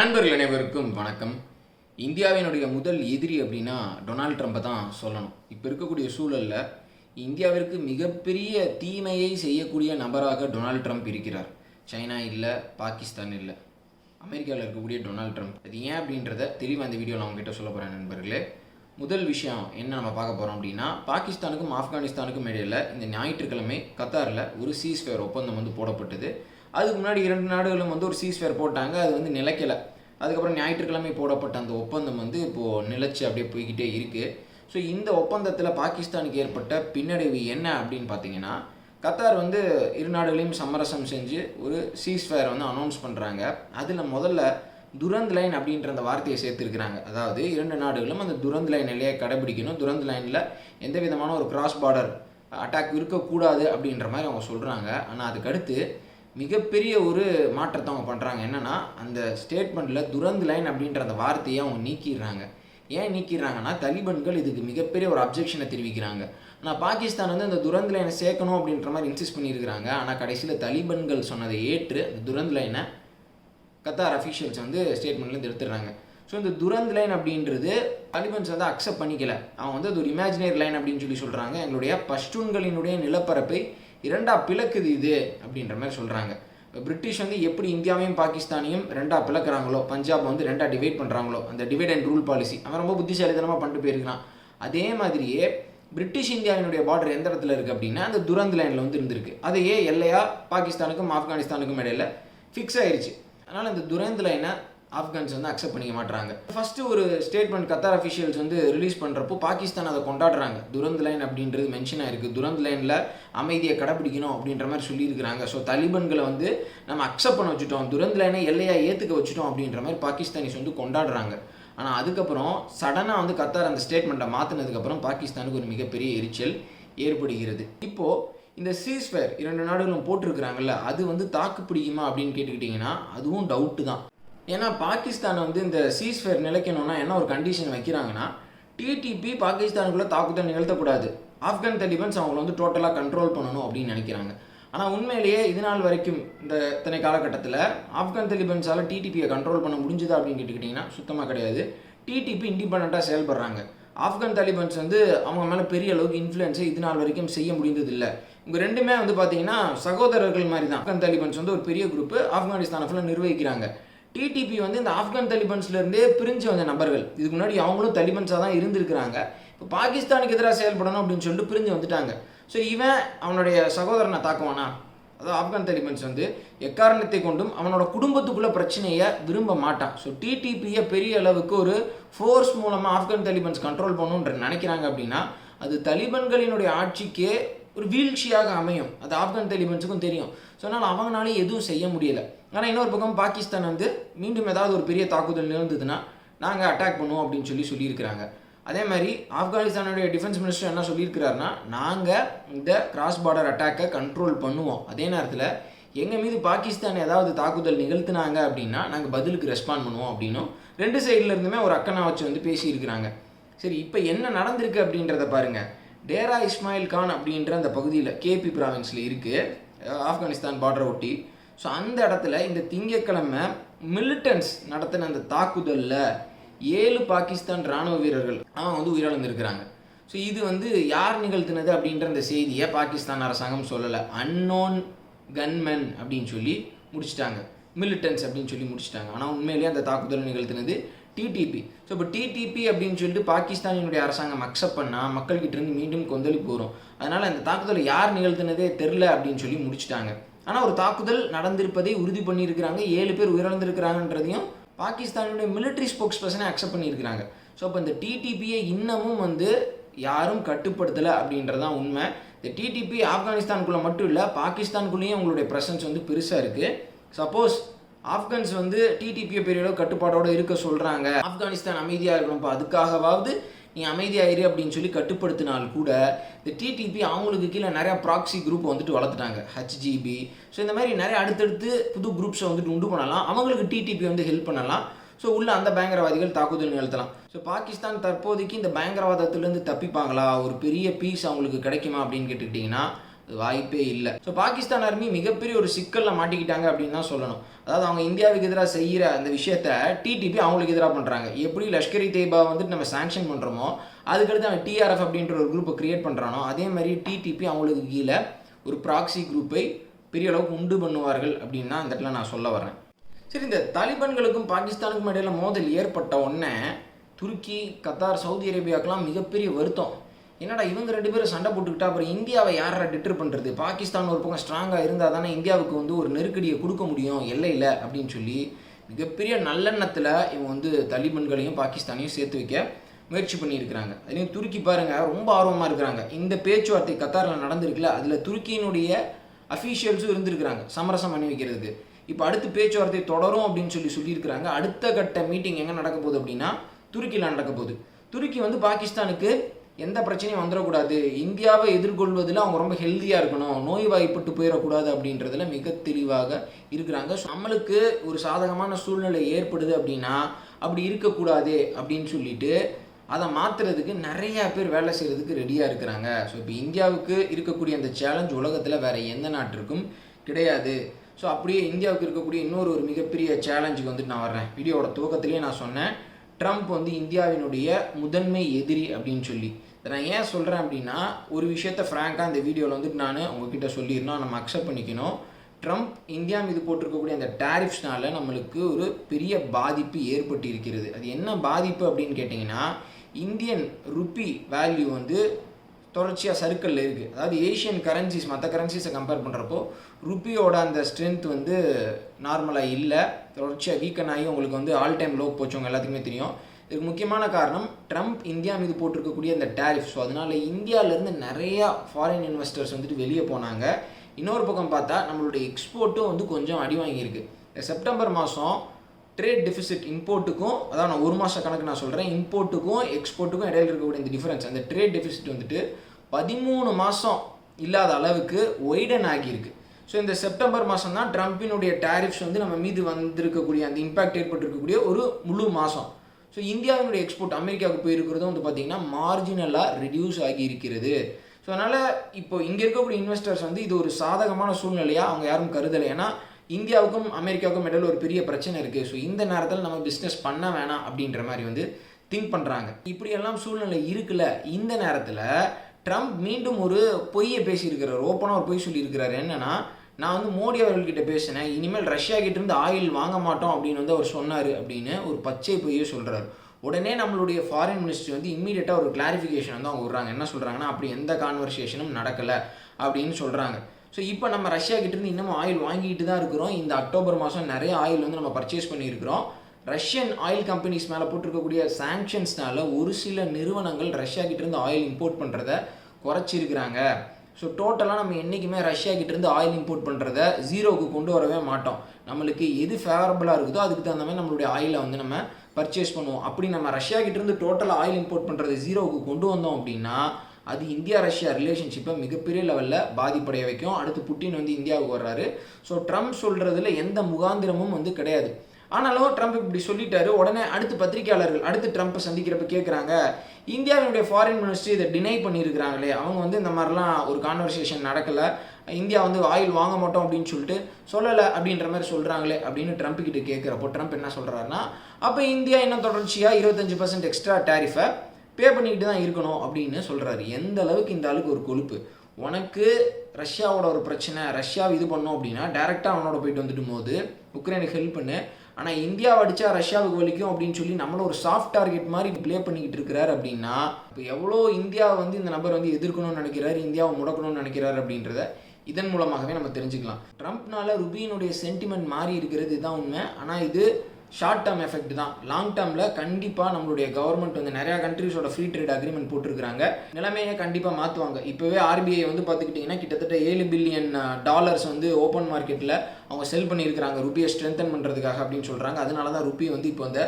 நண்பர்கள் அனைவருக்கும் வணக்கம். இந்தியாவினுடைய முதல் எதிரி அப்படின்னா டொனால்ட் ட்ரம்ப்பை தான் சொல்லணும். இப்போ இருக்கக்கூடிய சூழலில் இந்தியாவிற்கு மிகப்பெரிய தீமையை செய்யக்கூடிய நபராக டொனால்ட் ட்ரம்ப் இருக்கிறார். சைனா இல்லை பாகிஸ்தான் இல்லை. அமெரிக்காவில் இருக்கக்கூடிய டொனால்ட் ட்ரம்ப். அது ஏன் அப்படின்றத தெளிவாக அந்த வீடியோவில் நான் உங்ககிட்ட சொல்ல போகிறேன் நண்பர்களே. முதல் விஷயம் என்ன நம்ம பார்க்க போகிறோம் அப்படின்னா பாகிஸ்தானுக்கும் ஆப்கானிஸ்தானுக்கும் இடையில் இந்த ஞாயிற்றுக்கிழமை கத்தாரில் ஒரு சீஸ்ஃபேர் ஒப்பந்தம் வந்து போடப்பட்டது. அதுக்கு முன்னாடி இரண்டு நாடுகளும் வந்து ஒரு சீஸ்ஃபேர் போட்டாங்க. அது வந்து நிலைக்கலை. அதுக்கப்புறம் ஞாயிற்றுக்கிழமை போடப்பட்ட அந்த ஒப்பந்தம் வந்து இப்போது நிலைச்சு அப்படியே போய்கிட்டே இருக்குது ஸோ இந்த ஒப்பந்தத்தில் பாகிஸ்தானுக்கு ஏற்பட்ட பின்னடைவு என்ன அப்படின்னு பார்த்தீங்கன்னா கத்தார் வந்து இரு நாடுகளையும் சமரசம் செஞ்சு ஒரு சீஸ்ஃபயரை வந்து அனௌன்ஸ் பண்ணுறாங்க அதில் முதல்ல துரந்த் லைன் அப்படின்ற அந்த வார்த்தையை சேர்த்துருக்கிறாங்க. அதாவது இரண்டு நாடுகளும் அந்த துரந்த் லைன் நிலையை கடைபிடிக்கணும். துரந்த் லைனில் எந்த விதமான ஒரு கிராஸ் பார்டர் அட்டாக் இருக்கக்கூடாது அப்படின்ற மாதிரி அவங்க சொல்கிறாங்க ஆனால் அதுக்கடுத்து மிகப்பெரிய ஒரு மாற்றத்தை அவங்க பண்ணுறாங்க என்னென்னா அந்த ஸ்டேட்மெண்ட்டில் துரந்த் லைன் அப்படின்ற அந்த வார்த்தையை அவங்க நீக்கிடுறாங்க. ஏன் நீக்கிடுறாங்கன்னா தலிபன்கள் இதுக்கு மிகப்பெரிய ஒரு அப்ஜெக்ஷனை தெரிவிக்கிறாங்க. ஆனால் பாகிஸ்தான் வந்து அந்த துரந்த் லைனை சேர்க்கணும் அப்படின்ற மாதிரி இன்சிஸ்ட் பண்ணியிருக்கிறாங்க. ஆனால் கடைசியில் தலிபன்கள் சொன்னதை ஏற்று அந்த துரந்த் லைனை கத்தார் அஃபீஷியல்ஸ் வந்து ஸ்டேட்மெண்ட்லேருந்து எடுத்துடுறாங்க. ஸோ இந்த துரந்த் லைன் அப்படின்றது தாலிபன்ஸ் வந்து அக்செப்ட் பண்ணிக்கல. அவன் வந்து அது ஒரு இமேஜினரி லைன் அப்படின்னு சொல்லி சொல்கிறாங்க எங்களுடைய பஷ்டூன்களினுடைய நிலப்பரப்பை இரண்டாக பிளக்குது இது அப்படின்ற மாதிரி சொல்கிறாங்க இப்போ பிரிட்டிஷ் வந்து எப்படி இந்தியாவையும் பாகிஸ்தானையும் ரெண்டாக பிளக்குறாங்களோ பஞ்சாப் வந்து ரெண்டாக டிவைட் பண்ணுறாங்களோ அந்த டிவைட் அண்ட் ரூல் பாலிசி அவன் ரொம்ப புத்திசாலித்தனமாக பண்ணிட்டு போயிருக்கிறான். அதே மாதிரியே பிரிட்டிஷ் இந்தியாவினுடைய பார்டர் எந்த இடத்துல இருக்குது அப்படின்னா அந்த துரந்த் லைனில் வந்து இருந்திருக்கு. அதையே எல்லையாக பாகிஸ்தானுக்கும் ஆப்கானிஸ்தானுக்கும் இடையில ஃபிக்ஸ் ஆயிடுச்சு அதனால் இந்த துரேந்த் லைனை ஆப்கான்ஸ் வந்து அக்செப்ட் பண்ணிக்க மாட்டுறாங்க ஃபஸ்ட்டு ஒரு ஸ்டேட்மெண்ட் கத்தார் அஃபிஷியல்ஸ் வந்து ரிலீஸ் பண்ணுறப்போ பாகிஸ்தான் அதை கொண்டாடுறாங்க. துரந்த் லைன் அப்படின்றது மென்ஷன் ஆயிருக்கு. துரந்த் லைனில் அமைதியை கடைப்பிடிக்கணும் அப்படின்ற மாதிரி சொல்லியிருக்கிறாங்க. ஸோ தலிபன்களை வந்து நம்ம அக்செப்ட் பண்ண வச்சுட்டோம். துரந்த் லைனை எல்லையாக ஏற்றுக்க வச்சுட்டோம் அப்படின்ற மாதிரி பாகிஸ்தானிஸ் வந்து கொண்டாடுறாங்க. ஆனால் அதுக்கப்புறம் சடனாக வந்து கத்தார் அந்த ஸ்டேட்மெண்ட்டை மாற்றினதுக்கப்புறம் பாகிஸ்தானுக்கு ஒரு மிகப்பெரிய எரிச்சல் ஏற்படுகிறது. இப்போது இந்த சீஸ்ஃபேர் இரண்டு நாடுகளும் போட்டிருக்கிறாங்கல்ல அது வந்து தாக்கு பிடிக்குமா அப்படின்னு கேட்டுக்கிட்டிங்கன்னா அதுவும் டவுட்டு தான். ஏன்னா பாகிஸ்தான் வந்து இந்த சீஸ்ஃபேர் நிலைக்கணும்னா என்ன ஒரு கண்டிஷன் வைக்கிறாங்கன்னா டிடிபி பாகிஸ்தானுக்குள்ளே தாக்குதல் நிகழ்த்தக்கூடாது. ஆப்கான் தலிபன்ஸ் அவங்கள வந்து டோட்டலாக கண்ட்ரோல் பண்ணணும் அப்படின்னு நினைக்கிறாங்க. ஆனால் உண்மையிலேயே இது நாள் வரைக்கும் இந்த இத்தனை காலகட்டத்தில் ஆப்கான் தலிபன்ஸால் டிடிபியை கண்ட்ரோல் பண்ண முடிஞ்சுதா அப்படின்னு கேட்டுக்கிட்டிங்கன்னா சுத்தமாக கிடையாது. டிடிபி இண்டிபெண்ட்டாக செயல்படுறாங்க. ஆப்கான் தாலிபான்ஸ் வந்து அவங்க மேலே பெரிய அளவுக்கு இன்ஃப்ளூயன்ஸை இது நாள் வரைக்கும் செய்ய முடிந்தது இல்லை இவங்க ரெண்டுமே வந்து பார்த்தீங்கன்னா சகோதரர்கள் மாதிரி தான் ஆப்கான் தாலிபான்ஸ் வந்து ஒரு பெரிய குரூப்பு ஆப்கானிஸ்தானை ஃபுல்லாக நிர்வகிக்கிறாங்க. டிடிபி வந்து இந்த ஆப்கான் தலிபன்ஸ்லேருந்தே பிரிஞ்சு வந்த நபர்கள். இதுக்கு முன்னாடி அவங்களும் தலிபன்ஸாக தான் இருந்திருக்கிறாங்க. இப்போ பாகிஸ்தானுக்கு எதிராக செயல்படணும் அப்படின்னு சொல்லிட்டு பிரிஞ்சு வந்துட்டாங்க. ஸோ இவன் அவனுடைய சகோதரனை தாக்குவானா? அதாவது ஆப்கான் தலிபன்ஸ் வந்து எக்காரணத்தை கொண்டும் அவனோட குடும்பத்துக்குள்ள பிரச்சனையை விரும்ப மாட்டான். ஸோ டிடிபியை பெரிய அளவுக்கு ஒரு ஃபோர்ஸ் மூலமாக ஆப்கான் தலிபன்ஸ் கண்ட்ரோல் பண்ணணுன்ற நினைக்கிறாங்க அப்படின்னா அது தலிபன்களினுடைய ஆட்சிக்கே ஒரு வீழ்ச்சியாக அமையும். அது ஆப்கான் தலிபன்ஸுக்கும் தெரியும். ஸோ அதனால் அவங்களாலையும் எதுவும் செய்ய முடியலை. ஆனால் இன்னொரு பக்கம் பாகிஸ்தான் வந்து மீண்டும் ஏதாவது ஒரு பெரிய தாக்குதல் நிகழ்ந்ததுன்னா நாங்கள் அட்டாக் பண்ணுவோம் அப்படின்னு சொல்லி சொல்லியிருக்கிறாங்க. அதே மாதிரி ஆப்கானிஸ்தானுடைய டிஃபென்ஸ் மினிஸ்டர் என்ன சொல்லியிருக்கிறாருன்னா நாங்கள் இந்த கிராஸ் பார்டர் அட்டாக்கை கண்ட்ரோல் பண்ணுவோம். அதே நேரத்தில் எங்கள் மீது பாகிஸ்தான் ஏதாவது தாக்குதல் நிகழ்த்தினாங்க அப்படின்னா நாங்கள் பதிலுக்கு ரெஸ்பாண்ட் பண்ணுவோம் அப்படின்னும் ரெண்டு சைடில் இருந்துமே ஒரு அக்கனா வச்சு வந்து பேசியிருக்கிறாங்க. சரி இப்போ என்ன நடந்திருக்கு அப்படின்றத பாருங்கள் டேரா இஸ்மாயில் கான் அப்படின்ற அந்த பகுதியில் கேபி ப்ராவின்ஸில் இருக்குது ஆப்கானிஸ்தான் பார்டரை ஒட்டி. ஸோ அந்த இடத்துல இந்த திங்கக்கிழமை மிலிட்டன்ஸ் நடத்தின அந்த தாக்குதலில் ஏழு பாகிஸ்தான் இராணுவ வீரர்கள் அவங்க வந்து உயிரிழந்திருக்கிறாங்க. ஸோ இது வந்து யார் நிகழ்த்தினது அப்படின்ற அந்த செய்தியை பாகிஸ்தான் அரசாங்கம் சொல்லலை. அன்னோன் கன்மென் அப்படின்னு சொல்லி முடிச்சிட்டாங்க. மிலிட்டன்ஸ் அப்படின்னு சொல்லி முடிச்சிட்டாங்க. ஆனால் உண்மையிலேயே அந்த தாக்குதல் நிகழ்த்தினது டிடிபி ஸோ இப்போ டிடிபி அப்படின்னு சொல்லிட்டு பாகிஸ்தானினுடைய அரசாங்கம் அக்செப்ட் பண்ணால் மக்கள்கிட்ட இருந்து மீண்டும் கொந்தளிப்பு வரும். அதனால் அந்த தாக்குதலை யார் நிகழ்த்தினதே தெரில அப்படின்னு சொல்லி முடிச்சிட்டாங்க. ஆனால் ஒரு தாக்குதல் நடந்திருப்பதை உறுதி பண்ணியிருக்கிறாங்க. ஏழு பேர் உயிரிழந்திருக்கிறாங்கன்றதையும் பாகிஸ்தானுடைய மிலிட்ரி ஸ்போக்ஸ் பர்சனை அக்செப்ட் பண்ணியிருக்கிறாங்க. ஸோ அப்போ இந்த டிடிபியை இன்னமும் வந்து யாரும் கட்டுப்படுத்தலை அப்படின்றதான் உண்மை. இந்த டிடிபி ஆப்கானிஸ்தானுக்குள்ளே மட்டும் இல்லை பாகிஸ்தானுக்குள்ளேயும் உங்களுடைய ப்ரெசன்ஸ் வந்து பெருசாக இருக்குது சப்போஸ் ஆப்கான்ஸ் வந்து டிடிபியை பெரிய அளவு கட்டுப்பாடோடு இருக்க சொல்கிறாங்க ஆப்கானிஸ்தான் அமைதியாக இருக்கணும் இப்போ அதுக்காகவாவது நீ அமைதியாயிரு அப்படின்னு சொல்லி கட்டுப்படுத்தினால் கூட இந்த டிடிபி அவங்களுக்கு கீழே நிறையா ப்ராக்சி குரூப் வந்துட்டு வளர்த்துட்டாங்க. ஹச்ஜிபி ஸோ இந்த மாதிரி நிறைய அடுத்தடுத்து புது குரூப்ஸை வந்துட்டு உண்டு பண்ணலாம். அவங்களுக்கு டிடிபி வந்து ஹெல்ப் பண்ணலாம். ஸோ உள்ள அந்த பயங்கரவாதிகள் தாக்குதல் நிகழ்த்தலாம். ஸோ பாகிஸ்தான் தற்போதைக்கு இந்த பயங்கரவாதத்துலேருந்து தப்பிப்பாங்களா? ஒரு பெரிய பீஸ் அவங்களுக்கு கிடைக்குமா அப்படின்னு கேட்டுக்கிட்டிங்கன்னா வாய்ப்பே இல்லை. ஸோ பாகிஸ்தான் ஆர்மி மிகப்பெரிய ஒரு சிக்கலில் மாட்டிக்கிட்டாங்க அப்படின்னு தான் சொல்லணும். அதாவது அவங்க இந்தியாவுக்கு எதிராக செய்கிற அந்த விஷயத்த டிடிபி அவங்களுக்கு எதிராக பண்ணுறாங்க எப்படி லஷ்கரி தேபா வந்துட்டு நம்ம சாங்ஷன் பண்ணுறோமோ அதுக்கடுத்து அவன் டிஆர்எஃப் அப்படின்ற ஒரு குரூப்பை கிரியேட் பண்ணுறானோ அதே மாதிரி டிடிபி அவங்களுக்கு கீழே ஒரு ப்ராக்ஸி குரூப்பை பெரிய அளவுக்கு உண்டு பண்ணுவார்கள் அப்படின்னு தான் அந்த இடத்துல நான் சொல்ல வரேன் சரி இந்த தாலிபான்களுக்கும் பாகிஸ்தானுக்கும் இடையில மோதல் ஏற்பட்ட உடனே துருக்கி கத்தார் சவுதி அரேபியாவுக்கெல்லாம் மிகப்பெரிய வருத்தம். என்னடா இவங்க ரெண்டு பேரும் சண்டை போட்டுக்கிட்டா? அப்புறம் இந்தியாவை யாரா டிட்டர் பண்ணுறது பாகிஸ்தான் ஒரு பக்கம் ஸ்ட்ராங்காக இருந்தால் தானே இந்தியாவுக்கு வந்து ஒரு நெருக்கடியை கொடுக்க முடியும். எல்லையில் அப்படின்னு சொல்லி மிகப்பெரிய நல்லெண்ணத்தில் இவங்க வந்து தலிபன்களையும் பாகிஸ்தானையும் சேர்த்து வைக்க முயற்சி பண்ணியிருக்கிறாங்க. அதுலேயும் துருக்கி பாருங்க ரொம்ப ஆர்வமாக இருக்கிறாங்க. இந்த பேச்சுவார்த்தை கத்தாரில் நடந்திருக்குல்ல அதில் துருக்கியினுடைய அஃபீஷியல்ஸும் இருந்திருக்கிறாங்க சமரசம் பண்ணி வைக்கிறதுக்கு. இப்போ அடுத்து பேச்சுவார்த்தை தொடரும் அப்படின்னு சொல்லி சொல்லியிருக்கிறாங்க. அடுத்த கட்ட மீட்டிங் எங்கே நடக்க போகுது அப்படின்னா துருக்கியில் நடக்க போகுது. துருக்கி வந்து பாகிஸ்தானுக்கு எந்த பிரச்சனையும் வந்துடக்கூடாது இந்தியாவை எதிர்கொள்வதில் அவங்க ரொம்ப ஹெல்த்தியாக இருக்கணும். நோய் வாய்ப்பட்டு போயிடக்கூடாது அப்படின்றதுல மிக தெளிவாக இருக்கிறாங்க. ஸோ நம்மளுக்கு ஒரு சாதகமான சூழ்நிலை ஏற்படுது அப்படின்னா அப்படி இருக்கக்கூடாது அப்படின்னு சொல்லிட்டு அதை மாற்றுறதுக்கு நிறையா பேர் வேலை செய்கிறதுக்கு ரெடியாக இருக்கிறாங்க. ஸோ இப்போ இந்தியாவுக்கு இருக்கக்கூடிய அந்த சேலஞ்ச் உலகத்தில் வேறு எந்த நாட்டிற்கும் கிடையாது. ஸோ அப்படியே இந்தியாவுக்கு இருக்கக்கூடிய இன்னொரு ஒரு மிகப்பெரிய சேலஞ்சுக்கு வந்துட்டு நான் வர்றேன். வீடியோவோட துவக்கத்திலேயே நான் சொன்னேன். ட்ரம்ப் வந்து இந்தியாவினுடைய முதன்மை எதிரி அப்படின்னு சொல்லி. இதை நான் ஏன் சொல்கிறேன் அப்படின்னா ஒரு விஷயத்த ஃப்ராங்காக இந்த வீடியோவில் வந்துட்டு நான் உங்ககிட்ட சொல்லியிருந்தோம் நம்ம அக்செப்ட் பண்ணிக்கணும். ட்ரம்ப் இந்தியா மீது போட்டிருக்கக்கூடிய அந்த டேரிஃப்ஸ்னால நம்மளுக்கு ஒரு பெரிய பாதிப்பு ஏற்பட்டு இருக்கிறது அது என்ன பாதிப்பு அப்படின்னு கேட்டிங்கன்னா இந்தியன் ருப்பி வேல்யூ வந்து தொடர்ச்சியாக சர்க்கிளில் இருக்குது அதாவது ஏஷியன் கரன்சிஸ் மற்ற கரன்சிஸை கம்பேர் பண்ணுறப்போ ருப்பியோட அந்த ஸ்ட்ரென்த் வந்து நார்மலாக இல்லை. தொடர்ச்சியாக வீக்கன் ஆகி உங்களுக்கு வந்து ஆல் டைம் லோ போச்சவங்க எல்லாத்துக்குமே தெரியும். இதுக்கு முக்கியமான காரணம் ட்ரம்ப் இந்தியா மீது போட்டிருக்கக்கூடிய அந்த டேரிஃப் ஸோ அதனால் இந்தியாவிலேருந்து நிறையா ஃபாரின் இன்வெஸ்டர்ஸ் வந்துட்டு வெளியே போனாங்க. இன்னொரு பக்கம் பார்த்தா நம்மளுடைய எக்ஸ்போர்ட்டும் வந்து கொஞ்சம் அடி வாங்கியிருக்கு. இந்த செப்டம்பர் மாதம் ட்ரேட் டெஃபிசிட் இம்போர்ட்டுக்கும் அதான் நான் ஒரு மாத கணக்கு நான் சொல்கிறேன் இம்போர்ட்டுக்கும் எக்ஸ்போர்ட்டுக்கும் இடையில இருக்கக்கூடிய இந்த டிஃப்ரென்ஸ் அந்த ட்ரேட் டெஃபிசிட் வந்துட்டு பதிமூணு மாதம் இல்லாத அளவுக்கு ஒய்டன் ஆகியிருக்கு. ஸோ இந்த செப்டம்பர் மாதம் தான் ட்ரம்ப்பினுடைய டேரிஃப்ஸ் வந்து நம்ம மீது வந்திருக்கக்கூடிய அந்த இம்பாக்ட் ஏற்பட்டிருக்கக்கூடிய ஒரு முழு மாதம் ஸோ இந்தியாவினுடைய எக்ஸ்போர்ட் அமெரிக்காவுக்கு போயிருக்கிறதும் வந்து பார்த்திங்கன்னா மார்ஜினலாக ரெடியூஸ் ஆகி இருக்கிறது. ஸோ அதனால் இப்போ இங்கே இருக்கக்கூடிய இன்வெஸ்டர்ஸ் வந்து இது ஒரு சாதகமான சூழ்நிலையாக அவங்க யாரும் கருதலை. ஏன்னா இந்தியாவுக்கும் அமெரிக்காவுக்கும் இடையில் ஒரு பெரிய பிரச்சனை இருக்குது ஸோ இந்த நேரத்தில் நம்ம பிஸ்னஸ் பண்ண வேணாம் அப்படின்ற மாதிரி வந்து திங்க் பண்ணுறாங்க இப்படியெல்லாம் சூழ்நிலை இருக்குல்ல. இந்த நேரத்தில் ட்ரம்ப் மீண்டும் ஒரு பொய்யை பேசியிருக்கிறார். ஓப்பனாக ஒரு பொய் சொல்லியிருக்கிறார். என்னென்னா நான் வந்து மோடி அவர்கள்கிட்ட பேசினேன் இனிமேல் ரஷ்யா கிட்டேருந்து ஆயில் வாங்க மாட்டோம் அப்படின்னு வந்து அவர் சொன்னார் அப்படின்னு ஒரு பச்சை பொய்யை சொல்கிறார் உடனே நம்மளுடைய ஃபாரின் மினிஸ்ட்ரி வந்து இம்மீடியட்டாக ஒரு கிளாரிஃபிகேஷன் வந்து அவங்க விடுறாங்க. என்ன சொல்கிறாங்கன்னா அப்படி எந்த கான்வர்சேஷனும் நடக்கலை அப்படின்னு சொல்கிறாங்க ஸோ இப்போ நம்ம ரஷ்யா கிட்டேருந்து இன்னமும் ஆயில் வாங்கிட்டு தான் இருக்கிறோம். இந்த அக்டோபர் மாதம் நிறைய ஆயில் வந்து நம்ம பர்ச்சேஸ் பண்ணியிருக்கிறோம். ரஷ்யன் ஆயில் கம்பெனிஸ் மேலே போட்டிருக்கக்கூடிய சாங்ஷன்ஸ்னால ஒரு சில நிறுவனங்கள் ரஷ்யா கிட்டேருந்து ஆயில் இம்போர்ட் பண்ணுறத குறைச்சிருக்கிறாங்க. ஸோ டோட்டலாக நம்ம என்றைக்குமே ரஷ்யா கிட்டேருந்து ஆயில் இம்போர்ட் பண்ணுறத ஜீரோவுக்கு கொண்டு வரவே மாட்டோம். நம்மளுக்கு எது ஃபேவரபுளாக இருக்குதோ அதுக்கு தகுந்த மாதிரி நம்மளுடைய ஆயிலை வந்து நம்ம பர்ச்சேஸ் பண்ணுவோம். அப்படி நம்ம ரஷ்யா கிட்டேருந்து டோட்டலாக ஆயில் இம்போர்ட் பண்ணுறது ஜீரோவுக்கு கொண்டு வந்தோம் அப்படின்னா அது இந்தியா ரஷ்யா ரிலேஷன்ஷிப்பை மிகப்பெரிய லெவலில் பாதிப்படைய வைக்கும். அடுத்து புட்டின் வந்து இந்தியாவுக்கு வர்றாரு. ஸோ ட்ரம்ப் சொல்கிறதுல எந்த முகாந்திரமும் வந்து கிடையாது. ஆனாலும் ட்ரம்ப் இப்படி சொல்லிட்டாரு. உடனே அடுத்து பத்திரிகையாளர்கள் அடுத்து ட்ரம்ப்பை சந்திக்கிறப்ப கேட்குறாங்க இந்தியாவினுடைய ஃபாரின் மினிஸ்ட்ரி இதை டினை பண்ணியிருக்கிறாங்களே அவங்க வந்து இந்த மாதிரிலாம் ஒரு கான்வர்சேஷன் நடக்கலை. இந்தியா வந்து ஆயில் வாங்க மாட்டோம் அப்படின்னு சொல்லிட்டு சொல்லலை அப்படின்ற மாதிரி சொல்கிறாங்களே அப்படின்னு ட்ரம்ப் கிட்ட கேட்குறப்போ ட்ரம்ப் என்ன சொல்கிறாருன்னா அப்போ இந்தியா இன்னும் தொடர்ச்சியாக இருபத்தஞ்சு பர்சன்ட் எக்ஸ்ட்ரா டேரிஃபை பே பண்ணிக்கிட்டு தான் இருக்கணும் அப்படின்னு சொல்கிறாரு எந்த அளவுக்கு இந்த ஆளுக்கு ஒரு கொழுப்பு? உனக்கு ரஷ்யாவோட ஒரு பிரச்சனை ரஷ்யாவை இது பண்ணோம் அப்படின்னா டேரெக்டாக அவனோட போயிட்டு வந்துட்டும் போது உக்ரைனுக்கு ஹெல்ப் பண்ணு. ஆனால் இந்தியாவை அடித்தா ரஷ்யாவுக்கு வலிக்கும் அப்படின்னு சொல்லி நம்மள ஒரு சாஃப்ட் டார்கெட் மாதிரி ப்ளே பண்ணிக்கிட்டு இருக்கிறாரு அப்படின்னா இப்போ எவ்வளோ இந்தியாவை வந்து இந்த நபர் வந்து எதிர்க்கணும்னு நினைக்கிறார் இந்தியாவை முடக்கணும்னு நினைக்கிறாரு அப்படின்றத இதன் மூலமாகவே நம்ம தெரிஞ்சுக்கலாம். ட்ரம்ப்னால ருபியினுடைய சென்டிமெண்ட் மாறி இருக்கிறது இதுதான் உண்மை. ஆனால் இது ஷார்ட் டேர்ம் எஃபெக்ட் தான். லாங் டேர்மில் கண்டிப்பாக நம்மளுடைய கவர்மெண்ட் வந்து நிறையா கண்ட்ரிஸோட ஃப்ரீ ட்ரேட் அக்ரிமெண்ட் போட்டிருக்கிறாங்க. நிலைமையை கண்டிப்பாக மாற்றுவாங்க இப்போவே ஆர்பிஐ வந்து பார்த்துக்கிட்டிங்கன்னா கிட்டத்தட்ட ஏழு பில்லியன் டாலர்ஸ் வந்து ஓப்பன் மார்க்கெட்டில் அவங்க செல் பண்ணியிருக்கிறாங்க. ருபியை ஸ்ட்ரென்தன் பண்ணுறதுக்காக அப்படின்னு சொல்கிறாங்க அதனால தான் ருபி வந்து இப்போ அந்த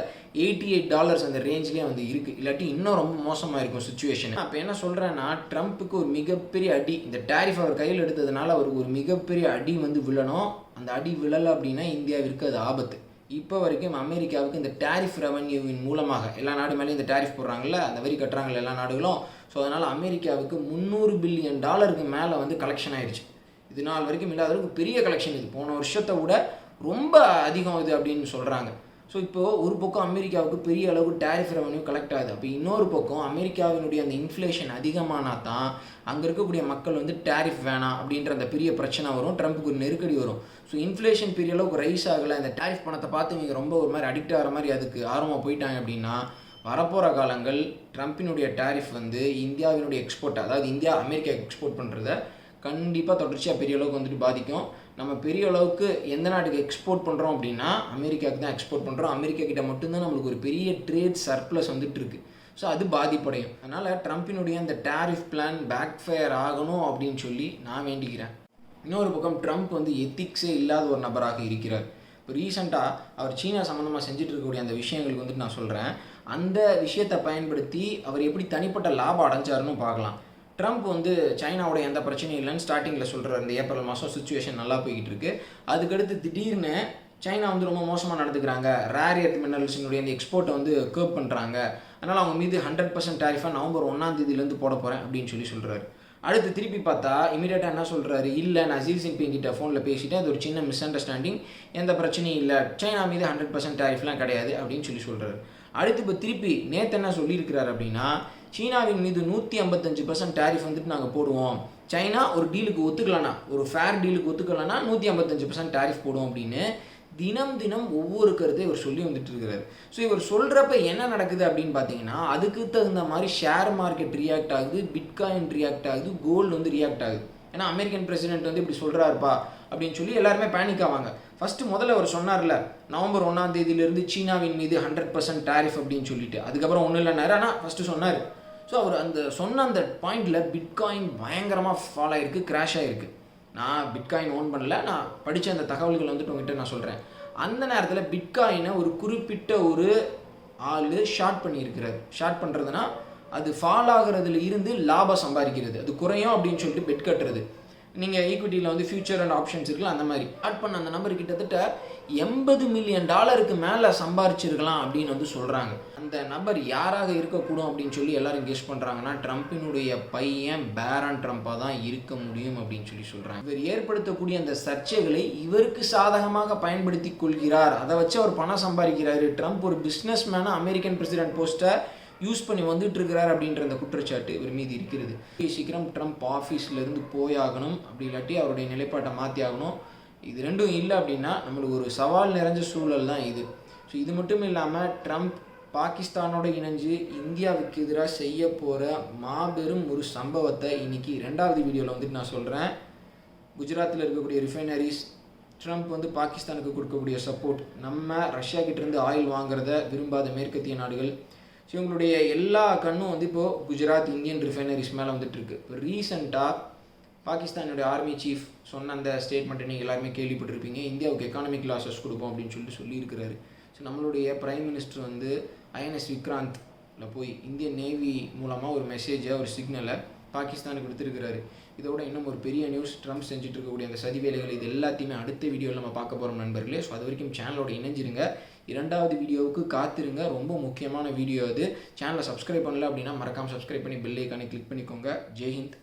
எயிட்டி எயிட் டாலர்ஸ் அந்த ரேஞ்ச்லேயே வந்து இருக்குது இல்லாட்டி இன்னும் ரொம்ப மோசமாக இருக்கும் சுச்சுவேஷன் அப்போ என்ன சொல்கிறேன்னா ட்ரம்ப்புக்கு ஒரு மிகப்பெரிய அடி இந்த டேரிஃப் அவர் கையில் எடுத்ததுனால அவருக்கு ஒரு மிகப்பெரிய அடி வந்து விழணும். அந்த அடி விழலை அப்படின்னா இந்தியாவிற்கு அது ஆபத்து. இப்போ வரைக்கும் அமெரிக்காவுக்கு இந்த டேரிஃப் ரெவன்யூவின் மூலமாக எல்லா நாடு மேலேயும் இந்த டேரிஃப் போடுறாங்கல்ல அந்த வரி கட்டுறாங்கல்ல எல்லா நாடுகளும். ஸோ அதனால் அமெரிக்காவுக்கு முந்நூறு பில்லியன் டாலருக்கு மேலே வந்து கலெக்ஷன் ஆயிடுச்சு இது நாள் வரைக்கும் இல்லாத அளவுக்கு பெரிய கலெக்ஷன் இது. போன வருஷத்தை விட ரொம்ப அதிகம் இது அப்படின்னு சொல்கிறாங்க ஸோ இப்போது ஒரு பக்கம் அமெரிக்காவுக்கு பெரிய அளவு டேரிஃப் ரெவன்யூ கலெக்ட் ஆகுது. அப்போ இன்னொரு பக்கம் அமெரிக்காவினுடைய அந்த இன்ஃப்ளேஷன் அதிகமானா தான் அங்கே இருக்கக்கூடிய மக்கள் வந்து டேரிஃப் வேணாம் அப்படின்ற அந்த பெரிய பிரச்சனை வரும். ட்ரம்ப்புக்கு ஒரு நெருக்கடி வரும். ஸோ இன்ஃப்ளேஷன் பெரிய அளவுக்கு ரைஸ் ஆகலை. இந்த டேரிஃப் பணத்தை பார்த்து இவங்க ரொம்ப ஒரு மாதிரி அடிக்ட் ஆகிற மாதிரி அதுக்கு ஆர்வமாக போயிட்டாங்க அப்படின்னா வரப்போகிற காலங்கள் ட்ரம்ப்பினுடைய டேரிஃப் வந்து இந்தியாவினுடைய எக்ஸ்போர்ட் அதாவது இந்தியா அமெரிக்கா எக்ஸ்போர்ட் பண்ணுறத கண்டிப்பாக தொடர்ச்சியாக பெரிய அளவுக்கு வந்துட்டு பாதிக்கும். நம்ம பெரிய அளவுக்கு எந்த நாட்டுக்கு எக்ஸ்போர்ட் பண்ணுறோம் அப்படின்னா அமெரிக்காவுக்கு தான் எக்ஸ்போர்ட் பண்ணுறோம் அமெரிக்கா கிட்ட மட்டும்தான் நம்மளுக்கு ஒரு பெரிய ட்ரேட் சர்ப்ளஸ் வந்துட்டு ஸோ அது பாதிப்படையும். அதனால் ட்ரம்ப்பினுடைய அந்த டேரிஃப் பிளான் பேக் ஃபயர் ஆகணும் அப்படின்னு சொல்லி நான் வேண்டிக்கிறேன். இன்னொரு பக்கம் ட்ரம்ப் வந்து எத்திக்ஸே இல்லாத ஒரு நபராக இருக்கிறார். இப்போ ரீசெண்டாக அவர் சீனா சம்மந்தமாக செஞ்சுட்டு இருக்கக்கூடிய அந்த விஷயங்களுக்கு வந்துட்டு நான் சொல்கிறேன் அந்த விஷயத்தை பயன்படுத்தி அவர் எப்படி தனிப்பட்ட லாபம் அடைஞ்சாருன்னு பார்க்கலாம். ட்ரம்ப் வந்து சைனாவோட எந்த பிரச்சனையும் இல்லைன்னு ஸ்டார்டிங்கில் சொல்கிற இந்த ஏப்ரல் மாதம் சுச்சுவேஷன் நல்லா போய்கிட்டு இருக்கு. அதுக்கடுத்து திடீர்னு சைனா வந்து ரொம்ப மோசமாக நடந்துக்கிறாங்க. ரேர் எர்த் மினரல்ஸினுடைய இந்த எக்ஸ்போர்ட்டை வந்து கேர்ப் பண்ணுறாங்க அதனால் அவங்க மீது ஹண்ட்ரட் பர்சன்ட் டேரிஃபாக நவம்பர் ஒன்றாம் தேதியிலேருந்து போட போகிறேன் அப்படின்னு சொல்லி சொல்கிறாரு அடுத்து திருப்பி பார்த்தா இமீடியட்டாக என்ன சொல்கிறாரு இல்லை நான் ஜி ஜின்பிங் கிட்ட ஃபோனில் பேசிட்டேன். அது ஒரு சின்ன மிஸ் அண்டர்ஸ்டாண்டிங் எந்த பிரச்சனையும் இல்லை. சைனா மீது ஹண்ட்ரட் பர்சன்ட் டேரிஃப்லாம் கிடையாது அப்படின்னு சொல்லி சொல்கிறாரு அடுத்து இப்போ திருப்பி நேற்று என்ன சொல்லியிருக்கிறார் அப்படின்னா சீனாவின் மீது நூற்றி ஐம்பத்தஞ்சு பர்சன்ட் டேரிஃப் வந்துட்டு நாங்கள் போடுவோம். சைனா ஒரு டீலுக்கு ஒத்துக்கலனா ஒரு ஃபேர் டீலுக்கு ஒத்துக்கலனா நூற்றி ஐம்பத்தஞ்சு பர்சன்ட் டேரிஃப் போடுவோம் அப்படின்னு தினம் தினம் ஒவ்வொரு கருத்தை இவர் சொல்லி வந்துட்டு இருக்கிறாரு. ஸோ இவர் சொல்கிறப்ப என்ன நடக்குது அப்படின்னு பார்த்தீங்கன்னா அதுக்கு தகுந்த மாதிரி ஷேர் மார்க்கெட் ரியாக்ட் ஆகுது பிட்காயின் ரியாக்ட் ஆகுது கோல்டு வந்து ரியாக்ட் ஆகுது. ஏன்னா அமெரிக்கன் பிரசிடென்ட் வந்து இப்படி சொல்கிறாருப்பா அப்படின்னு சொல்லி எல்லாருமே பேனிக் ஆவாங்க. ஃபஸ்ட்டு முதல்ல அவர் சொன்னார்ல நவம்பர் ஒன்றாம் தேதியிலேருந்து சீனாவின் மீது ஹண்ட்ரட் பர்சன்ட் டேரிஃப் அப்படின்னு சொல்லிட்டு. அதுக்கப்புறம் ஒன்றும் இல்லைனாரு ஆனால் ஃபஸ்ட்டு சொன்னார். ஸோ அவர் அந்த சொன்ன அந்த பாயிண்டில் பிட்காயின் பயங்கரமாக ஃபால் ஆகிருக்கு கிராஷ் ஆகிருக்கு நான் பிட்காயின் ஓன் பண்ணல நான் படித்த அந்த தகவல்கள் வந்துட்டு உங்ககிட்ட நான் சொல்கிறேன் அந்த நேரத்தில் பிட்காயினை ஒரு குறிப்பிட்ட ஒரு ஆள் ஷார்ட் பண்ணியிருக்கிறார். ஷார்ட் பண்ணுறதுனா அது ஃபால் ஆகுறதுல இருந்து லாபம் சம்பாதிக்கிறது. அது குறையும் அப்படின்னு சொல்லிட்டு பெட் கட்டுறது. நீங்கள் ஈக்விட்டியில் வந்து ஃபியூச்சர் அண்ட் ஆப்ஷன்ஸ் இருக்குல்ல அந்த மாதிரி. ஆட் பண்ண அந்த நம்பர் கிட்டத்தட்ட எண்பது மில்லியன் டாலருக்கு மேலே சம்பாரிச்சிருக்கலாம் அப்படின்னு வந்து சொல்கிறாங்க அந்த நபர் யாராக இருக்கக்கூடும் அப்படின்னு சொல்லி எல்லாரும் கெஸ் பண்ணுறாங்கன்னா ட்ரம்ப்பினுடைய பையன் பேரன் ட்ரம்ப்பாக தான் இருக்க முடியும் அப்படின்னு சொல்லி சொல்கிறாங்க இவர் ஏற்படுத்தக்கூடிய அந்த சர்ச்சைகளை இவருக்கு சாதகமாக பயன்படுத்தி கொள்கிறார். அதை வச்சு அவர் பணம் சம்பாதிக்கிறாரு. ட்ரம்ப் ஒரு பிஸ்னஸ் மேனாக அமெரிக்கன் பிரசிடென்ட் போஸ்ட்டை யூஸ் பண்ணி வந்துட்டு இருக்கிறார் அப்படின்ற அந்த குற்றச்சாட்டு இவர் மீது இருக்கிறது. சீக்கிரம் ட்ரம்ப் ஆஃபீஸ்லேருந்து போயாகணும் அப்படி இல்லாட்டி அவருடைய நிலைப்பாட்டை மாற்றி ஆகணும் இது ரெண்டும் இல்லை அப்படின்னா நம்மளுக்கு ஒரு சவால் நிறைஞ்ச சூழல் தான் இது. ஸோ இது மட்டும் இல்லாமல் ட்ரம்ப் பாகிஸ்தானோடு இணைஞ்சு இந்தியாவுக்கு எதிராக செய்ய போகிற மாபெரும் ஒரு சம்பவத்தை இன்னைக்கு ரெண்டாவது வீடியோவில் வந்துட்டு நான் சொல்கிறேன் குஜராத்தில் இருக்கக்கூடிய ரிஃபைனரிஸ் ட்ரம்ப் வந்து பாகிஸ்தானுக்கு கொடுக்கக்கூடிய சப்போர்ட் நம்ம ரஷ்யா கிட்டேருந்து ஆயில் வாங்குறத விரும்பாத மேற்கத்திய நாடுகள் ஸோ இவங்களுடைய எல்லா கண்ணும் வந்து இப்போது குஜராத் இந்தியன் ரிஃபைனரிஸ் மேலே வந்துட்டுருக்கு. இப்போ ரீசெண்டாக பாகிஸ்தானுடைய ஆர்மி சீஃப் சொன்ன அந்த ஸ்டேட்மெண்ட்டை நீங்கள் எல்லாருமே கேள்விப்பட்டிருப்பீங்க. இந்தியாவுக்கு எக்கானமிக் லாஸஸ் கொடுப்போம் அப்படின்னு சொல்லிட்டு சொல்லியிருக்கிறாரு. ஸோ நம்மளுடைய பிரைம் மினிஸ்டர் வந்து ஐஎன்எஸ் விக்ராந்தில் போய் இந்தியன் நேவி மூலமாக ஒரு மெசேஜை ஒரு சிக்னலை பாகிஸ்தானுக்கு கொடுத்துருக்கிறாரு இதோட இன்னும் ஒரு பெரிய நியூஸ் ட்ரம்ப் செஞ்சுட்டு இருக்கக்கூடிய அந்த சதி வேலைகள் இது எல்லாத்தையுமே அடுத்த வீடியோவில் நம்ம பார்க்க போகிறோம் நண்பர்களே. ஸோ அது வரைக்கும் சேனலோட இணைஞ்சிருங்க. இரண்டாவது வீடியோவுக்கு காத்திருங்க. ரொம்ப முக்கியமான வீடியோ அது. சேனலை சப்ஸ்கிரைப் பண்ணல அப்படின்னா மறக்காமல் சப்ஸ்கிரைப் பண்ணி பெல் ஐக்கானை கிளிக் பண்ணிக்கோங்க. ஜெய்ஹிந்த்